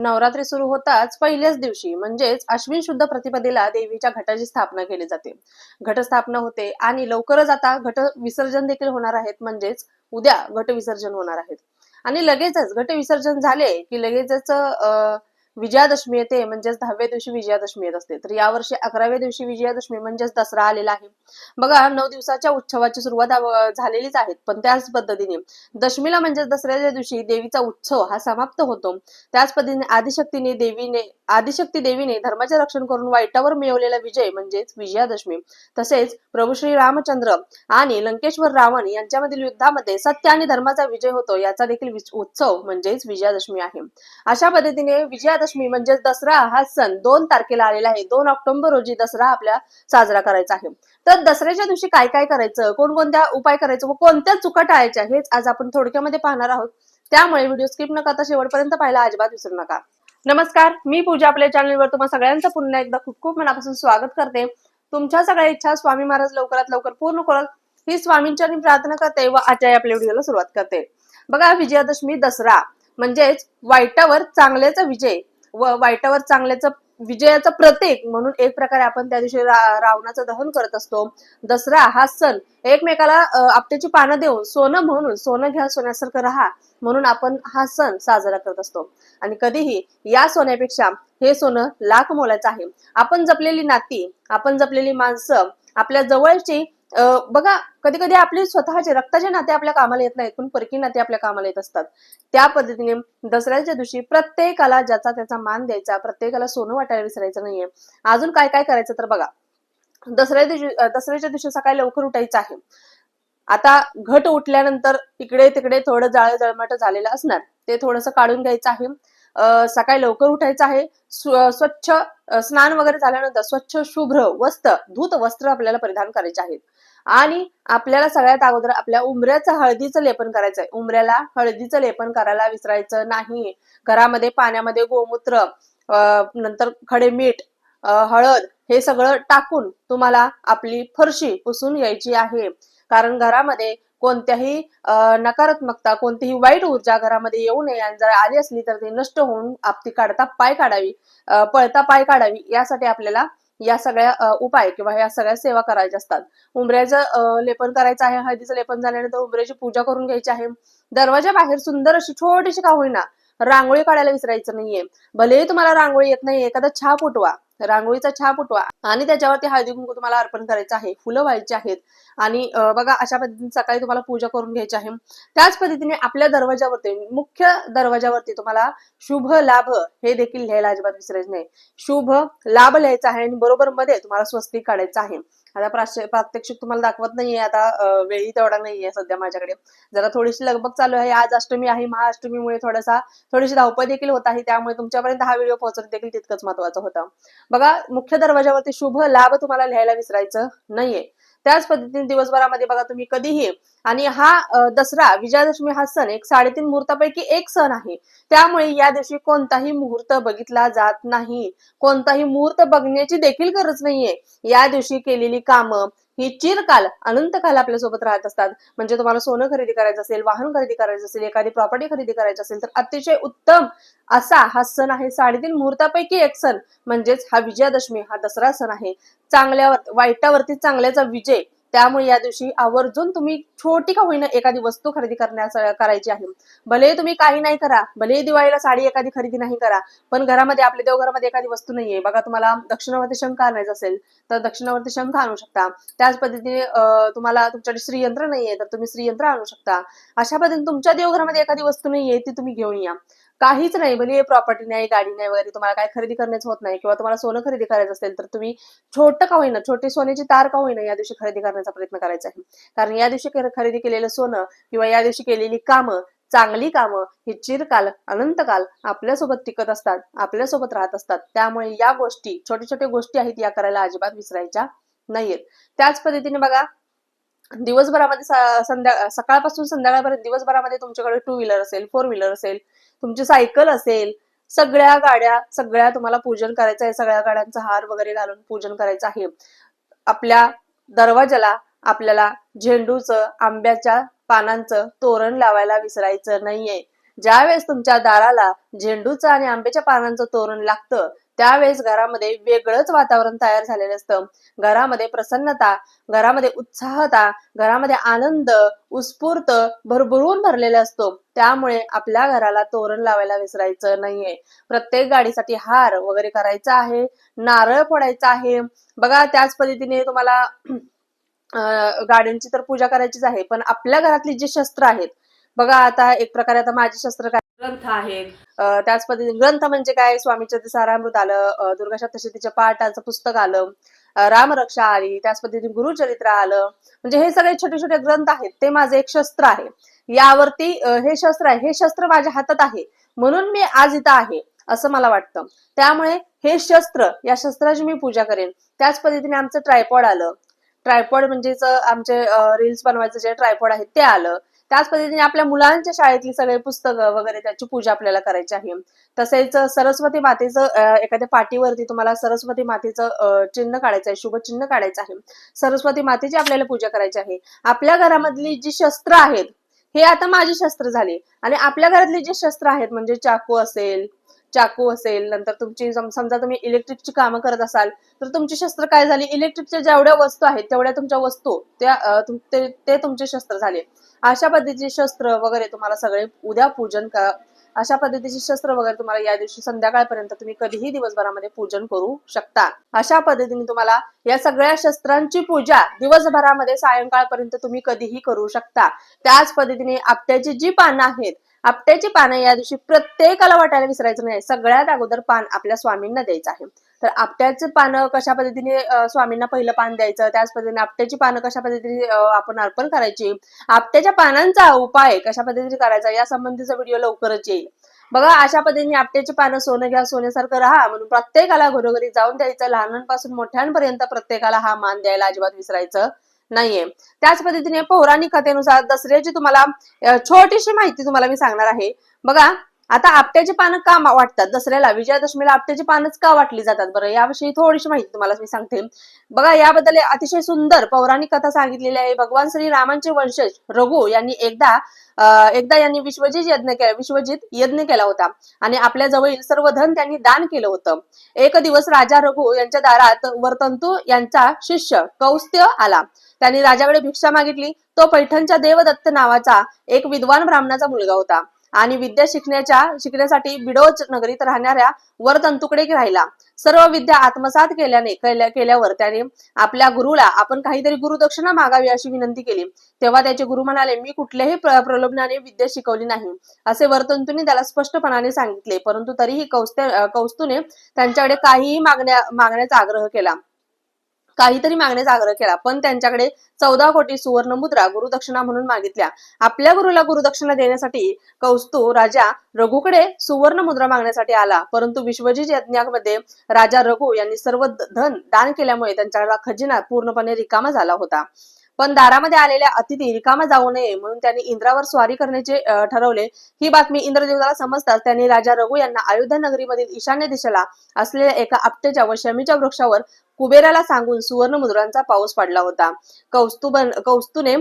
नवरात्री सुरू होताच पहिल्याच दिवशी म्हणजेच अश्विन शुद्ध प्रतिपदेला देवीच्या घटाची स्थापना केली जाते. घटस्थापना होते आणि लवकरच आता घट विसर्जन देखील होणार आहेत म्हणजेच उद्या घट विसर्जन होणार आहेत. आणि लगेचच घट विसर्जन झाले की लगेचच अं, विजयादशमी येते म्हणजेच दहाव्या दिवशी विजयादशमी येत असते. तर यावर्षी अकराव्या दिवशी विजयादशमी म्हणजेच दसरा आलेला आहे. बघा नऊ दिवसाच्या उत्सवाची सुरुवात झालेलीच आहे पण त्याच पद्धतीने दशमीला म्हणजेच दसऱ्याच्या दिवशी देवीचा उत्सव हा समाप्त होतो. त्याच पद्धतीने आदिशक्तीने देवीने आदिशक्ती देवीने धर्माचे रक्षण करून वाईटावर मिळवलेला विजय म्हणजेच विजयादशमी. तसेच प्रभू श्री रामचंद्र आणि लंकेश्वर रावण यांच्यामधील युद्धामध्ये सत्य आणि धर्माचा विजय होतो याचा देखील उत्सव म्हणजेच विजयादशमी आहे. अशा पद्धतीने विजयादशमी म्हणजेच दसरा हा सण. दोन तारखेला आलेला आहे. दोन ऑक्टोबर रोजी दसरा आपल्या साजरा करायचा आहे. तर दसऱ्याच्या दिवशी काय काय करायचं? कोणकोणत्या उपाय करायचं व कोणत्या चुका टाळायच्या हेच आज आपण थोडक्यामध्ये पाहणार आहोत. त्यामुळे व्हिडिओ स्किप न करता शेवटपर्यंत पाहायला अजिबात विसरू नका. नमस्कार मी पूजा आपल्या चॅनलवर तुम्हाला सगळ्यांचं पुन्हा एकदा खूप खूप मनापासून स्वागत करते. तुमच्या सगळ्या इच्छा स्वामी महाराज लवकरात लवकर पूर्ण करत ही स्वामींच्या मी प्रार्थना करते व आजच्या आपल्या व्हिडिओला सुरुवात करते. बघा विजयादशमी दसरा म्हणजेच वाईटावर चांगल्याचा विजय. व वाईटावर चांगल्याचं विजयाचं प्रतीक म्हणून एक प्रकारे आपण त्या दिवशी रावणाचं दहन करत असतो. दसरा हा सण एकमेकाला आपट्याची पानं देऊन सोनं म्हणून सोनं घ्या सोन्यासारखं राहा म्हणून आपण हा सण साजरा करत असतो. आणि कधीही या सोन्यापेक्षा हे सोनं लाख मोलाचं आहे. आपण जपलेली नाती आपण जपलेली माणसं आपल्या जवळची बघा कधी कधी आपली स्वतःचे रक्ताचे नाते आपल्या कामाला येत नाहीत पण परकी नाते आपल्या कामाला येत असतात. त्या पद्धतीने दसऱ्याच्या दिवशी प्रत्येकाला ज्याचा त्याचा मान द्यायचा प्रत्येकाला सोनं वाटायला विसरायचं नाहीये. अजून काय काय करायचं तर बघा दसऱ्या दिवशी दसऱ्याच्या दिवशी सकाळी लवकर उठायचं आहे. आता घट उठल्यानंतर इकडे तिकडे थोडं जाळ जळमाट झालेलं असणार ते थोडंसं काढून घ्यायचं आहे. सकाळी लवकर उठायचं आहे. स्वच्छ स्नान वगैरे झाल्यानंतर स्वच्छ शुभ्र वस्त्र धूत वस्त्र आपल्याला परिधान करायचे आहेत. आणि आपल्याला सगळ्यात अगोदर आपल्या उमऱ्याचं हळदीचं लेपन करायचं आहे उमऱ्याला हळदीचं लेपन करायला विसरायचं नाही. घरामध्ये पाण्यामध्ये गोमूत्र अं, नंतर खडे मीठ हळद हे सगळं टाकून तुम्हाला आपली फरशी पुसून यायची आहे. कारण घरामध्ये कोणत्याही नकारात्मकता कोणतीही वाईट ऊर्जा घरामध्ये येऊ नये आणि जर आली असली तर ती नष्ट होऊन आपली काढता पाय काढावी पळता पाय काढावी यासाठी आपल्याला या सगळ्या उपाय किंवा या सगळ्या सेवा करायच्या असतात. उंबऱ्याचं लेपन करायचं आहे हळदीचं लेपन झाल्यानंतर उंबऱ्याची पूजा करून घ्यायची आहे. दरवाजा बाहेर सुंदर अशी छोटीशी का होईना रांगोळी काढायला विसरायचं नाहीये. भलेही तुम्हाला रांगोळी येत नाही एखादा छाप उठवा. रांगोळीचा छाप उठवा आणि त्याच्यावरती हळदी कुंकू तुम्हाला अर्पण करायचं आहे. फुलं व्हायची आहेत. आणि बघा अशा पद्धतीने सकाळी तुम्हाला पूजा करून घ्यायची आहे. त्याच पद्धतीने आपल्या दरवाजावरती मुख्य दरवाजावरती तुम्हाला शुभ लाभ हे देखील लिहायला अजिबात विसरायचं नाही. शुभ लाभ लिहायचा आहे आणि बरोबर मध्ये तुम्हाला स्वस्तिक काढायचं आहे. आता प्रात्यक्षिक तुम्हाला दाखवत नाहीये आता वेळी तेवढा नाहीये सध्या माझ्याकडे. जरा थोडीशी लगबग चालू आहे. आज अष्टमी आहे. महाअष्टमीमुळे थोडासा थोडीशी धावपळ देखील होत आहे. त्यामुळे तुमच्यापर्यंत हा व्हिडिओ पोहोचणं देखील तितकंच महत्वाचं होतं. बघा मुख्य दरवाजावरती शुभ लाभ तुम्हाला लिहायला विसरायचं नाहीये. त्याच पद्धतीने दिवसभरामध्ये बघा तुम्ही कधीही. आणि हा दसरा विजयादशमी हा सण एक साडेतीन मुहूर्तापैकी एक सण आहे. त्यामुळे या दिवशी कोणताही मुहूर्त बघितला जात नाही. कोणताही मुहूर्त बघण्याची देखील गरज नाहीये. या दिवशी केलेली कामं ही चिरकाल अनंतकाल आपल्यासोबत राहत असतात. म्हणजे तुम्हाला सोनं खरेदी करायचं असेल वाहन खरेदी करायचं असेल एखादी प्रॉपर्टी खरेदी करायची असेल तर अतिशय उत्तम असा हा सण आहे. साडेतीन मुहूर्तापैकी एक सण. म्हणजेच हा विजयादशमी हा दसरा सण आहे. चांगल्या वाईटावरती चांगल्याचा विजय त्यामुळे या दिवशी आवर्जून तुम्ही छोटी का होईना एखादी वस्तू खरेदी करण्यास करायची आहे. भले तुम्ही काही नाही करा भले दिवाळीला साडी एखादी खरेदी नाही करा पण घरामध्ये आपल्या देवघरामध्ये एखादी वस्तू नाहीये. बघा तुम्हाला दक्षिणावरती शंख आणायचं असेल तर दक्षिणावरती शंख आणू शकता. त्याच पद्धतीने तुम्हाला तुमच्याकडे श्रीयंत्र नाहीये तर तुम्ही श्रीयंत्र आणू शकता. अशा पद्धतीने तुमच्या देवघरामध्ये एखादी वस्तू नाहीये ती तुम्ही घेऊन या. काहीच नाही. म्हणजे प्रॉपर्टी नाही गाडी नाही वगैरे तुम्हाला काय खरेदी करण्याचं होत नाही किंवा तुम्हाला सोनं खरेदी करायचं असेल तर तुम्ही छोटं का होईना छोटी सोन्याची तार का होईना या दिवशी खरेदी करण्याचा प्रयत्न करायचा आहे. कारण या दिवशी खरेदी केलेलं सोनं किंवा या दिवशी केलेली कामं चांगली कामं ही चिरकाल अनंतकाल आपल्यासोबत टिकत असतात आपल्यासोबत राहत असतात. त्यामुळे या गोष्टी छोट्या छोट्या गोष्टी आहेत या करायला अजिबात विसरायच्या नाहीयेत. त्याच पद्धतीने बघा दिवसभरामध्ये संध्या सकाळपासून संध्याकाळपर्यंत दिवसभरामध्ये तुमच्याकडे टू व्हीलर असेल फोर व्हीलर असेल तुमची सायकल असेल सगळ्या गाड्या सगळ्या तुम्हाला पूजन करायचं आहे सगळ्या गाड्यांचा हार वगैरे घालून पूजन करायचं आहे. आपल्या दरवाजाला आपल्याला झेंडूचं आंब्याच्या पानांचं तोरण लावायला विसरायचं नाहीये. ज्यावेळेस तुमच्या दाराला झेंडूचं आणि आंब्याच्या पानांचं तोरण लागतं त्यावेळेस घरामध्ये वेगळंच वातावरण तयार झालेलं असतं. घरामध्ये प्रसन्नता घरामध्ये उत्साहता घरामध्ये आनंद उत्स्फूर्त भरभरून भरलेला असतो. त्यामुळे आपल्या घराला तोरण लावायला विसरायचं नाहीये. प्रत्येक गाडीसाठी हार वगैरे करायचा आहे नारळ फोडायचा आहे. बघा त्याच पद्धतीने तुम्हाला गाड्यांची तर पूजा करायचीच आहे पण आपल्या घरातली जी शस्त्र आहेत बघा आता एक प्रकारे आता माझे शस्त्र काय ग्रंथ आहेत. त्याच पद्धतीने ग्रंथ म्हणजे काय? स्वामी सारामृत आलं अं, दुर्गा सप्तशतीच्या पाठाचं पुस्तक आलं रामरक्षा आली त्याच पद्धतीने गुरुचरित्र आलं. म्हणजे हे सगळे छोटे छोटे ग्रंथ आहेत. ते माझे एक शस्त्र आहे. यावरती हे शस्त्र आहे. हे शस्त्र माझ्या हातात आहे. म्हणून मी आज इथं आहे असं मला वाटतं. त्यामुळे हे शस्त्र या शस्त्राची मी पूजा करेन. त्याच पद्धतीने आमचं ट्रायपॉड आलं. ट्रायपॉड म्हणजेच आमचे रील्स बनवायचं जे ट्रायपॉड आहे ते आलं. त्याच पद्धतीने आपल्या मुलांच्या शाळेतली सगळे पुस्तकं वगैरे त्याची पूजा आपल्याला करायची आहे. तसेच सरस्वती मातेचं एखाद्या पाठीवरती तुम्हाला सरस्वती मातेचं चिन्ह काढायचं आहे शुभ चिन्ह काढायचं आहे. सरस्वती मातेची आपल्याला पूजा करायची आहे. आपल्या घरामधली जी शस्त्र आहेत हे आता माझी शस्त्र झाली. आणि आपल्या घरातली जी शस्त्र आहेत म्हणजे चाकू असेल चाकू असेल नंतर तुमची समजा तुम्ही इलेक्ट्रिकची कामं करत असाल तर तुमची शस्त्र काय झाली? इलेक्ट्रिकच्या जेवढ्या वस्तू आहेत तेवढ्या तुमच्या वस्तू त्या ते तुमचे शस्त्र झाले. अशा पद्धतीचे शस्त्र वगैरे तुम्हाला सगळे उद्या पूजन करा. अशा पद्धतीचे शस्त्र वगैरे तुम्हाला या दिवशी संध्याकाळपर्यंत तुम्ही कधीही दिवसभरामध्ये पूजन करू शकता. अशा पद्धतीने तुम्हाला या सगळ्या शस्त्रांची पूजा दिवसभरामध्ये सायंकाळपर्यंत तुम्ही कधीही करू शकता. त्याच पद्धतीने आपट्याची जी पानं आहेत आपट्याची पानं या दिवशी प्रत्येकाला वाटायला विसरायचं नाही. सगळ्यात अगोदर पान आपल्या स्वामींना द्यायचं आहे. तर आपट्याचं पानं कशा पद्धतीने स्वामींना पहिलं पान द्यायचं त्याच पद्धतीने आपट्याची पानं कशा पद्धतीने आपण अर्पण करायची आपट्याच्या पानांचा उपाय कशा पद्धतीने करायचा या संबंधीचा व्हिडिओ लवकरच येईल. बघा अशा पद्धतीने आपट्याची पानं सोनं घ्या सोन्यासारखं राहा म्हणून प्रत्येकाला घरोघरी जाऊन द्यायचं लहानांपासून मोठ्यांपर्यंत प्रत्येकाला हा मान द्यायला अजिबात विसरायचं नाहीये. त्याच पद्धतीने पौराणिक कथेनुसार दसऱ्याची तुम्हाला छोटीशी माहिती तुम्हाला मी सांगणार आहे. बघा आता आपट्याची पानं का वाटतात? दसऱ्याला विजयादशमीला आपट्याची पानच का वाटली जातात बरं? याविषयी थोडीशी माहिती तुम्हाला मी सांगते. बघा याबद्दल अतिशय सुंदर पौराणिक कथा सांगितलेली आहे. भगवान श्री रामांचे वंशज रघु यांनी एकदा एकदा यांनी विश्वजित यज्ञ केला विश्वजित यज्ञ केला होता. आणि आपल्या जवळील सर्व धन त्यांनी दान केलं होतं. एक दिवस राजा रघु यांच्या दारात वर्तंतू यांचा शिष्य कौस्त्य आला. त्यांनी राजाकडे भिक्षा मागितली. तो पैठणच्या देवदत्त नावाचा एक विद्वान ब्राह्मणाचा मुलगा होता. आणि विद्या शिकण्याच्या शिकण्यासाठी बिडोज नगरीत राहणाऱ्या वरतंतुकडे राहिला. सर्व विद्या आत्मसात केल्याने केल्यावर त्याने आपल्या गुरुला आपण काहीतरी गुरुदक्षिणा मागावी अशी विनंती केली. तेव्हा त्याचे गुरु म्हणाले मी कुठल्याही प्र- प्रलोभनाने विद्या शिकवली नाही. असे वर्तंतुनी त्याला स्पष्टपणाने सांगितले परंतु तरीही कौस्त्य कौस्तूने कौस्तुने त्यांच्याकडे काहीही मागण्या मागण्याचा आग्रह केला. काहीतरी मागण्याचा आग्रह केला. पण त्यांच्याकडे चौदा कोटी सुवर्ण मुद्रा गुरुदक्षिणा म्हणून मागितल्या. आपल्या गुरुला गुरुदक्षिणा देण्यासाठी कौस्तू राजा रघुकडे सुवर्ण मुद्रा मागण्यासाठी आला. परंतु विश्वजित यज्ञामध्ये राजा रघु यांनी सर्व धन दान केल्यामुळे त्यांचा खजिना पूर्णपणे रिकामा झाला होता. पण दारामध्ये आलेल्या अतिथी रिकामा जाऊ नये म्हणून त्यांनी इंद्रावर स्वारी करण्याचे ठरवले. ही बातमी इंद्रदेवताला समजताच त्यांनी राजा रघु यांना अयोध्या नगरीमधील ईशान्य दिशेला असलेल्या एका आपटेच्या व शमीच्या वृक्षावर कुबेराला सांगून सुवर्ण मुद्रांचा पाऊस पडला होता. कौस्तुबन कौस्तुने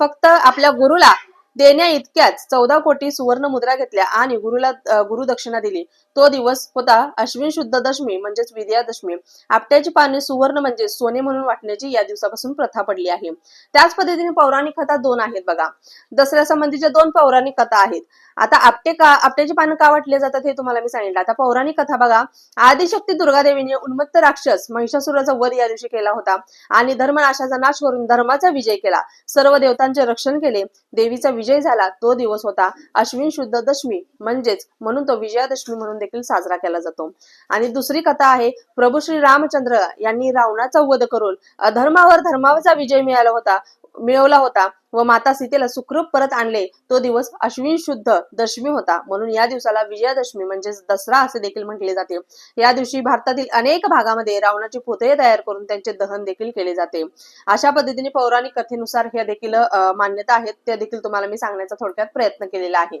फक्त आपल्या गुरुला देण्या इतक्याच चौदा कोटी सुवर्ण मुद्रा घेतल्या आणि गुरुला गुरु गुरुदक्षिणा दिली. तो दिवस होता अश्विन शुद्ध दशमी म्हणजेच विजयादशमी आपट्याची पाने सुवर्ण म्हणजे सोने म्हणून वाटण्याची या दिवसापासून प्रथा पडली आहे. त्याच पद्धतीने पौराणिक कथा दोन आहेत बघा. दसऱ्यासंबंधीच्या दोन पौराणिक कथा आहेत. आता आपटे का आपट्याची पानं का वाटले जातात हे तुम्हाला मी सांगितलं. आता पौराणिक कथा बघा. आदिशक्ती दुर्गादेवीने उन्मत्त राक्षस महिषासुराचा वध या दिवशी केला होता. आणि धर्मनाशाचा नाश करून धर्माचा विजय केला. सर्व देवतांचे रक्षण केले. देवीचा विजय झाला. तो दिवस होता अश्विन शुद्ध दशमी. म्हणजेच म्हणून तो विजयादशमी म्हणून देखील साजरा केला जातो. आणि दुसरी कथा आहे प्रभू श्री रामचंद्र यांनी रावणाचा वध करून अधर्मावर धर्माचा विजय मिळाला होता. मिळवला होता व माता सीतेला सुखरूप परत आणले. तो दिवस अश्विन शुद्ध दशमी होता. म्हणून या दिवसाला विजयादशमी म्हणजेच दसरा असे देखील म्हटले जाते. या दिवशी भारतातील अनेक भागामध्ये रावणाचे पुतळे तयार करून त्यांचे दहन देखील केले जाते. अशा पद्धतीने पौराणिक कथेनुसार ह्या देखील मान्यता आहेत. त्या देखील तुम्हाला मी सांगण्याचा थोडक्यात प्रयत्न केलेला आहे.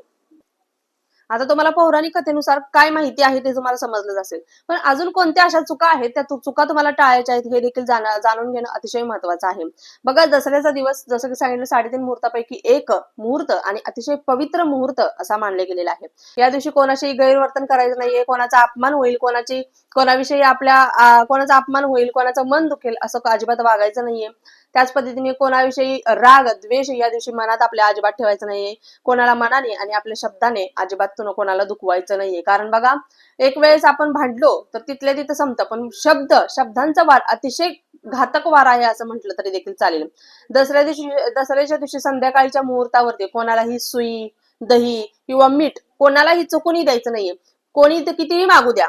आता तुम्हाला पौराणिक कथेनुसार काय माहिती आहे ते तुम्हाला समजलं असेल. पण अजून कोणत्या अशा चुका आहेत? त्या चुका तुम्हाला टाळायच्या आहेत हे देखील जाणून घेणं अतिशय महत्वाचं आहे. बघा दसऱ्याचा दिवस जसं की सांगितलं साडेतीन मुहूर्तापैकी एक मुहूर्त आणि अतिशय पवित्र मुहूर्त असा मानले गेलेला आहे. या दिवशी कोणाशी गैरवर्तन करायचं नाहीये कोणाचा अपमान होईल कोणाची कोणाविषयी आपल्या कोणाचा अपमान होईल कोणाचं मन दुखेल असं अजिबात वागायचं नाहीये. त्याच पद्धतीने कोणाविषयी राग द्वेष या दिवशी मनात आपल्या अजिबात ठेवायचं नाहीये. कोणाला मनाने आणि आपल्या शब्दाने अजिबात तुन- कोणाला दुखवायचं नाहीये. कारण बघा एक वेळेस आपण भांडलो तर तिथल्या तिथं संपतं. पण शब्द शब्दांचा वार अतिशय घातक वार आहे असं म्हटलं तरी देखील चालेल. दसऱ्या दिवशी दसऱ्याच्या दिवशी संध्याकाळच्या मुहूर्तावरती कोणालाही सुई दही किंवा मीठ कोणालाही चुकूनही द्यायचं नाहीये. कोणी कितीही मागू द्या.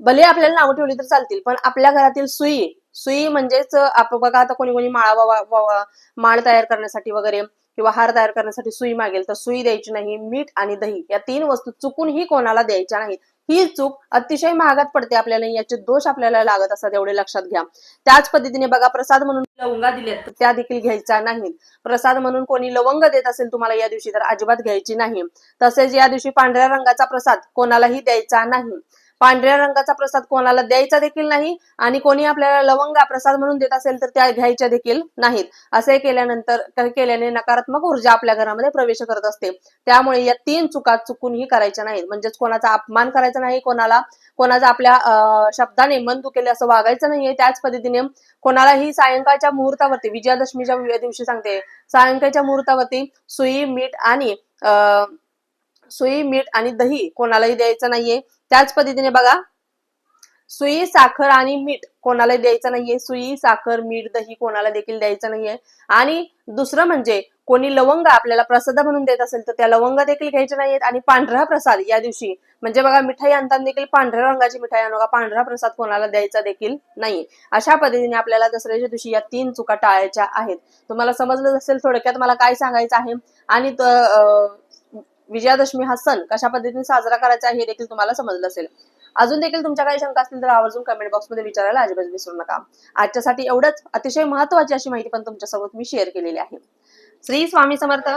भले आपल्याला नावं ठेवली तर चालतील पण आपल्या घरातील सुई सुई म्हणजेच आप बघा आता कोणी कोणी माळा माळ तयार करण्यासाठी वगैरे किंवा हार तयार करण्यासाठी सुई मागेल तर सुई द्यायची नाही मीठ आणि दही या तीन वस्तू चुकूनही कोणाला द्यायच्या नाही ही चूक अतिशय महागात पडते आपल्याला याचे दोष आपल्याला लागत असतात एवढे लक्षात घ्या. त्याच पद्धतीने बघा प्रसाद म्हणून लवंगा दिल्यात तर त्या देखील घ्यायच्या नाहीत. प्रसाद म्हणून कोणी लवंग देत असेल तुम्हाला या दिवशी तर अजिबात घ्यायची नाही. तसेच या दिवशी पांढऱ्या रंगाचा प्रसाद कोणालाही द्यायचा नाही. पांढऱ्या रंगाचा प्रसाद कोणाला द्यायचा देखील नाही आणि कोणी आपल्याला लवंगा प्रसाद म्हणून देत असेल तर त्या घ्यायच्या देखील नाहीत. असे केल्यानंतर केल्याने नकारात्मक ऊर्जा आपल्या घरामध्ये प्रवेश करत असते. त्यामुळे या तीन चुका चुकूनही करायच्या नाहीत. म्हणजेच कोणाचा अपमान करायचा नाही कोणाला कोणाचा आपल्या अं, शब्दाने मन दुखेल असं वागायचं नाहीये त्याच पद्धतीने कोणालाही सायंकाळच्या मुहूर्तावरती विजयादशमीच्या दिवशी सांगते सायंकाळच्या मुहूर्तावरती सुई मीठ आणि अं, सुई मीठ आणि दही कोणालाही द्यायचं नाहीये. त्याच पद्धतीने बघा. सुई साखर आणि मीठ कोणाला द्यायचं नाहीये? सुई साखर मीठ दही कोणाला देखील द्यायचं नाहीये? आणि दुसरं म्हणजे कोणी लवंग आपल्याला प्रसाद म्हणून देत असेल तर त्या लवंग देखील घ्यायच्या नाहीयेत. आणि पांढरा प्रसाद या दिवशी म्हणजे बघा मिठाई आणताना देखील पांढऱ्या रंगाची मिठाई आणू का पांढरा प्रसाद कोणाला द्यायचा देखील नाही अशा पद्धतीने आपल्याला दसऱ्याच्या दिवशी या तीन चुका टाळायच्या आहेत. तुम्हाला समजलं असेल थोडक्यात मला काय सांगायचं आहे. आणि अं, विजयादशमी हा सण कशा पद्धतीने साजरा करायचा आहे हे देखील तुम्हाला समजलं असेल. अजून देखील तुमच्या काही शंका असतील तर आवर्जून कमेंट बॉक्समध्ये विचारायला अजिबात विसरू नका. आजच्यासाठी एवढंच. अतिशय महत्वाची अशी माहिती पण तुमच्यासोबत मी शेअर केलेली आहे. श्री स्वामी समर्थ.